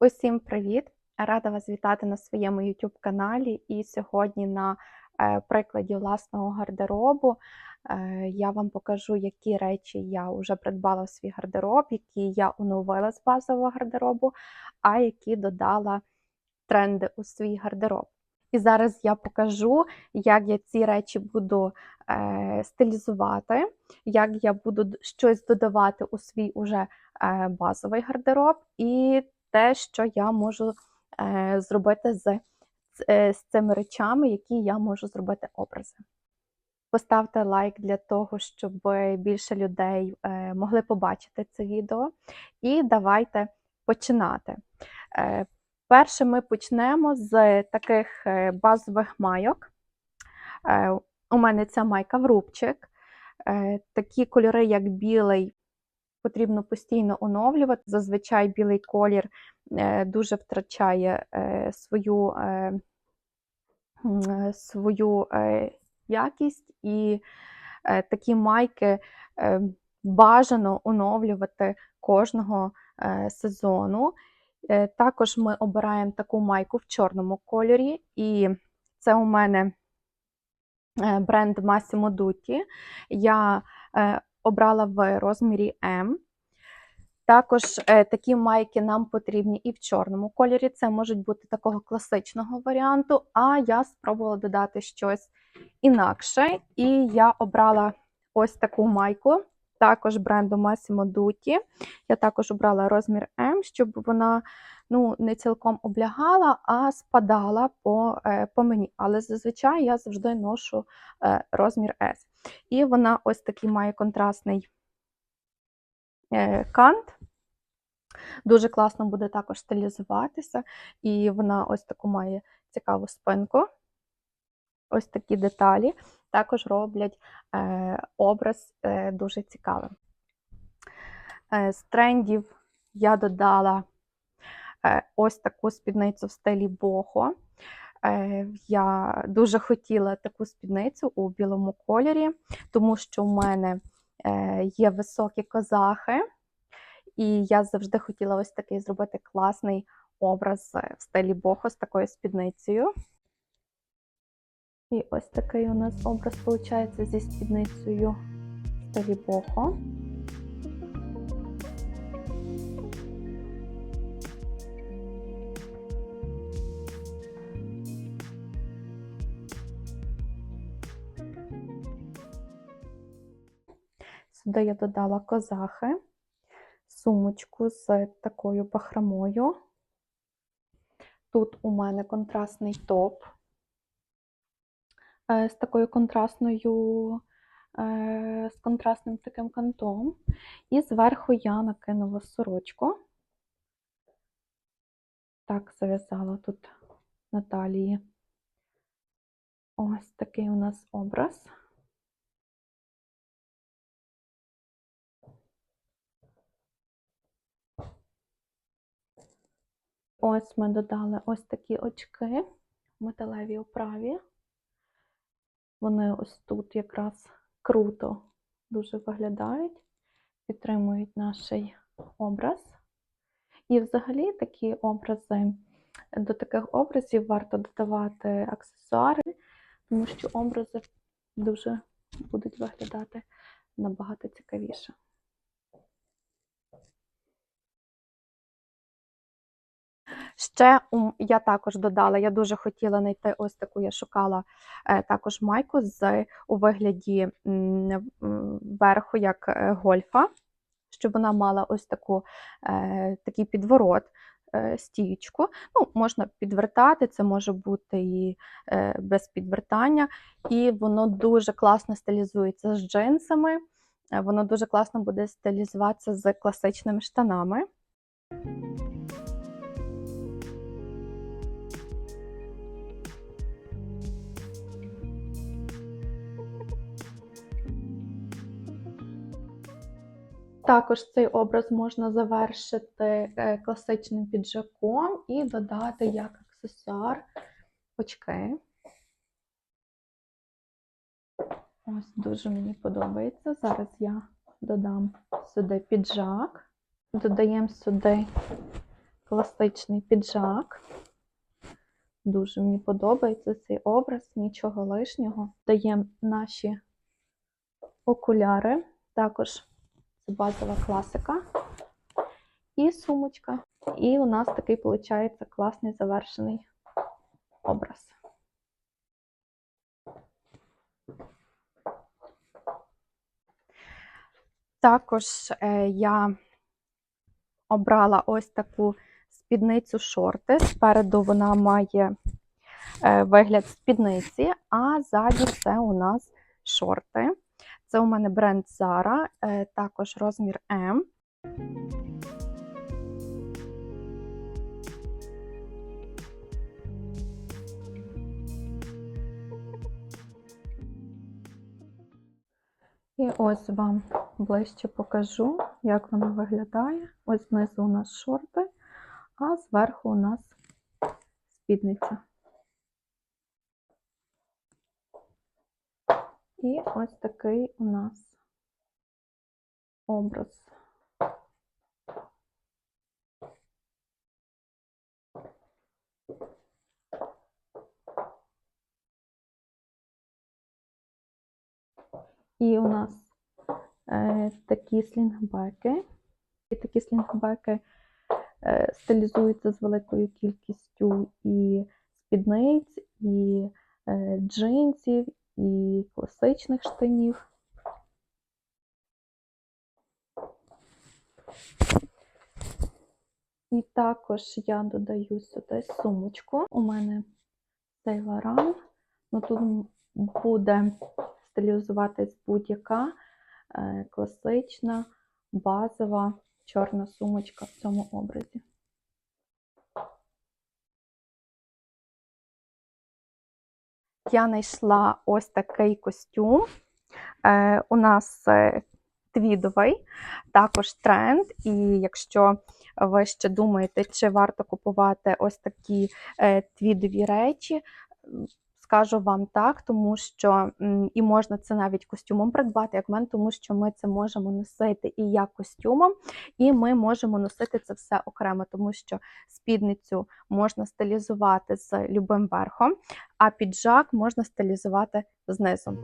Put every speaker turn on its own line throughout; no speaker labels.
Усім привіт! Рада вас вітати на своєму YouTube каналі. І сьогодні на е, прикладі власного гардеробу е, я вам покажу, які речі я вже придбала в свій гардероб, які я оновила з базового гардеробу, а які додала тренди у свій гардероб. І зараз я покажу, як я ці речі буду е, стилізувати, як я буду щось додавати у свій уже е, базовий гардероб, і те, що я можу е, зробити з, е, з цими речами, які я можу зробити образи. Поставте лайк для того, щоб більше людей е, могли побачити це відео. І давайте починати. Перше ми почнемо з таких базових майок. У мене ця майка в рубчик. Такі кольори, як білий, потрібно постійно оновлювати. Зазвичай білий колір е, дуже втрачає е, свою, е, свою якість, і такі майки бажано оновлювати кожного сезону. Також ми обираємо таку майку в чорному кольорі, і це у мене бренд Massimo Dutti. Я обрала в розмірі М. Також е, такі майки нам потрібні і в чорному кольорі. Це можуть бути такого класичного варіанту, а я спробувала додати щось інакше. І я обрала ось таку майку, також бренду Massimo Dutti. Я також обрала розмір М, щоб вона ну, не цілком облягала, а спадала по, е, по мені. Але зазвичай я завжди ношу е, розмір S. І вона ось такий має контрастний е, кант. Дуже класно буде також стилізуватися, і вона ось таку має цікаву спинку. Ось такі деталі також роблять е, образ е, дуже цікавим. З трендів я додала ось таку спідницю в стилі бохо. Е, я дуже хотіла таку спідницю у білому кольорі, тому що в мене е, є високі козахи, і я завжди хотіла ось такий зробити класний образ е, в стилі бохо з такою спідницею. І ось такий у нас образ виходить зі спідницею в стилі бохо. Сюди я додала козахи, сумочку з такою бахромою. Тут у мене контрастний топ е, з такою контрастною, е, з контрастним таким кантом. І зверху я накинула сорочку. Так, зав'язала тут на талії. Ось такий у нас образ. Ось ми додали ось такі очки в металевій оправі. Вони ось тут якраз круто дуже виглядають, підтримують наш образ. І взагалі такі образи, до таких образів варто додавати аксесуари, тому що образи дуже будуть виглядати набагато цікавіше. Ще я також додала, я дуже хотіла знайти ось таку, я шукала е, також майку з у вигляді верху, як е, гольфа, щоб вона мала ось таку, е, такий підворот, стіючку. Ну, можна підвертати, це може бути і без підвертання, і воно дуже класно стилізується з джинсами. Воно дуже класно буде стилізуватися з класичними штанами. Також цей образ можна завершити е, класичним піджаком і додати як аксесуар очки. Ось дуже мені подобається. Зараз я додам сюди піджак, додаємо сюди класичний піджак. Дуже мені подобається цей образ, нічого лишнього. Даємо наші окуляри, також це базова класика. І сумочка. І у нас такий виходить класний завершений образ. Також е, я обрала ось таку спідницю шорти. Спереду вона має е, вигляд спідниці, а ззаді це у нас шорти. Це у мене бренд Zara, е, також розмір М. І ось вам ближче покажу, як вона виглядає. Ось знизу у нас шорти, а зверху у нас спідниця. І ось такий у нас образ. І у нас е, такі слінгбеки. І такі слінгбеки е, стилізуються з великою кількістю і спідниць, і е, джинсів, і класичних штанів. І також я додаю сюди сумочку. У мене цей ларан. Ну, тут буде стилізуватись будь-яка е, класична, базова чорна сумочка в цьому образі. Я знайшла ось такий костюм. Е, у нас е, твідовий, також тренд. І якщо ви ще думаєте, чи варто купувати ось такі е, твідові речі, скажу вам так, тому що і можна це навіть костюмом придбати, як в мене, тому що ми це можемо носити і як костюмом, і ми можемо носити це все окремо, тому що спідницю можна стилізувати з любим верхом, а піджак можна стилізувати знизу.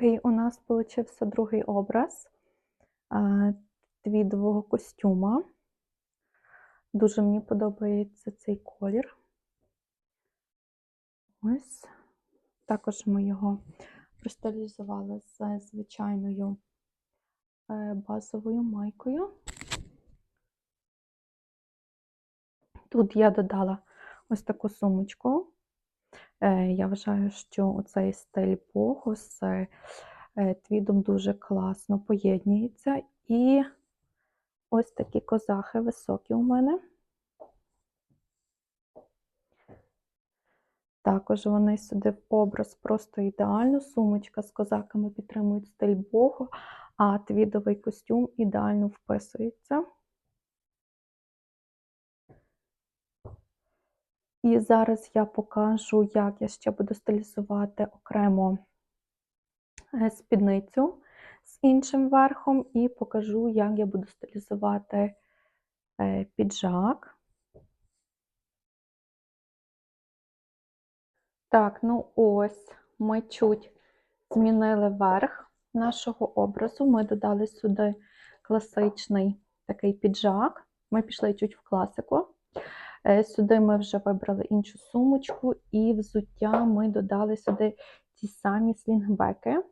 Такий у нас получився другий образ е, твідового костюма. Дуже мені подобається цей колір. Ось. Також ми його простилізували з звичайною е, базовою майкою. Тут я додала ось таку сумочку. Е, Я вважаю, що цей стиль богу з е, твідом дуже класно поєднується. І ось такі козахи високі у мене. Також вони сюди в образ просто ідеально. Сумочка з козаками підтримують стиль богу, а твідовий костюм ідеально вписується. І зараз я покажу, як я ще буду стилізувати окремо е, спідницю з іншим верхом, і покажу, як я буду стилізувати е, піджак. Так, ну ось ми чуть змінили верх нашого образу. Ми додали сюди класичний такий піджак. Ми пішли чуть в класику. Е, сюди ми вже вибрали іншу сумочку, і взуття ми додали сюди ті самі слінгбеки.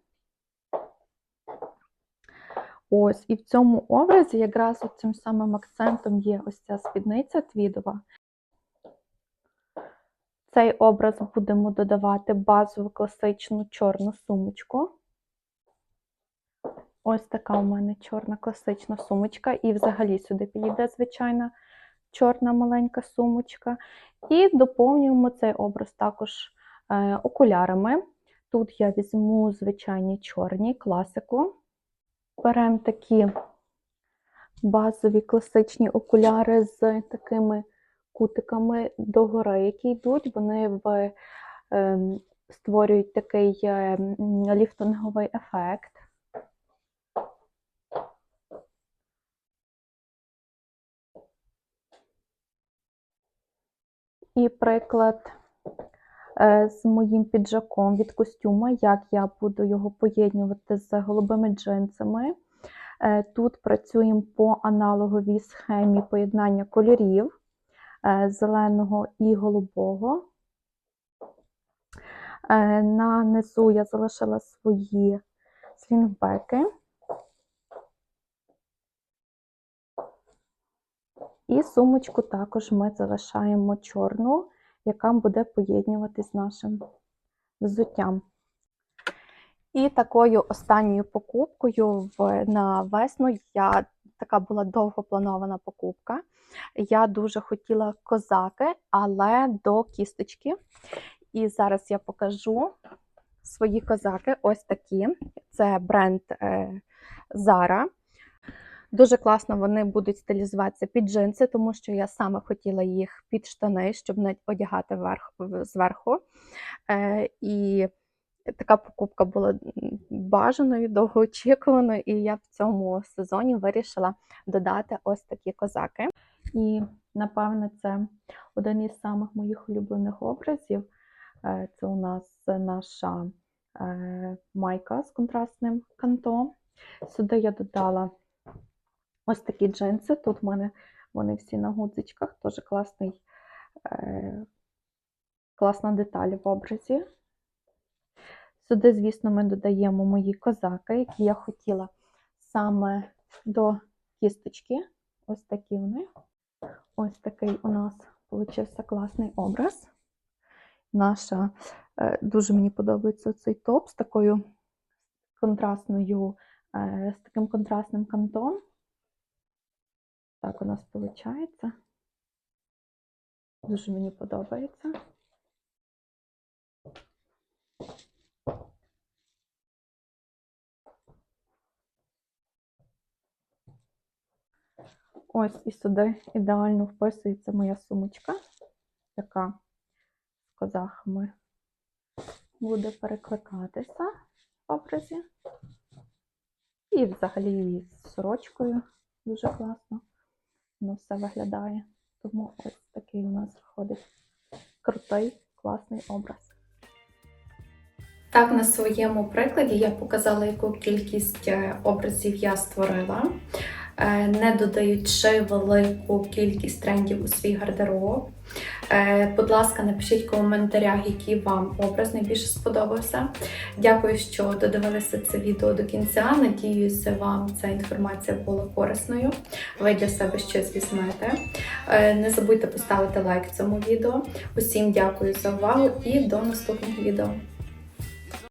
Ось, і в цьому образі якраз цим самим акцентом є ось ця спідниця твідова. Цей образ будемо додавати базову класичну чорну сумочку. Ось така у мене чорна класична сумочка, і взагалі сюди підійде звичайна чорна маленька сумочка. І доповнюємо цей образ також е, окулярами. Тут я візьму звичайні чорні класику. Беремо такі базові класичні окуляри з такими кутиками догори, які йдуть, вони в, ем, створюють такий е, ліфтинговий ефект. І приклад е, з моїм піджаком від костюма, як я буду його поєднувати з голубими джинсами. Е, Тут працюємо по аналоговій схемі поєднання кольорів е, зеленого і голубого. На низу я залишила свої слінгбеки. І сумочку також ми залишаємо чорну, яка буде поєднуватись з нашим взуттям. І такою останньою покупкою на весну я така була довгопланована покупка. Я дуже хотіла козаки, але до кісточки. І зараз я покажу свої козаки. Ось такі. Це бренд е, Zara. Дуже класно вони будуть стилізуватися під джинси, тому що я саме хотіла їх під штани, щоб не одягати верх, зверху. Е, і така покупка була бажаною, довгоочікуваною, і я в цьому сезоні вирішила додати ось такі козаки. І, напевне, це один із самих моїх улюблених образів. Е, Це у нас наша е, майка з контрастним канто. Сюди я додала ось такі джинси. Тут в мене вони всі на гудзичках, теж класний, е, класна деталь в образі. Сюди, звісно, ми додаємо мої козаки, які я хотіла саме до кісточки. Ось такі вони. Ось такий у нас получився класний образ. Наша е, дуже мені подобається цей топ з такою контрастною, е, з таким контрастним кантом. Так у нас виходить. Дуже мені подобається. Ось і сюди ідеально вписується моя сумочка, яка з козахами буде перекликатися в образі. І взагалі з сорочкою дуже класно. Воно все виглядає. Тому ось такий у нас виходить крутий, класний образ. Так, на своєму прикладі я показала, яку кількість е, образів я створила, е, не додаючи велику кількість трендів у свій гардероб. Е, Будь ласка, напишіть в коментарях, який вам образ найбільше сподобався. Дякую, що додивилися це відео до кінця. Надіюся, вам ця інформація була корисною. Ви для себе щось візьмете. Е, Не забудьте поставити лайк цьому відео. Усім дякую за увагу і до наступних відео.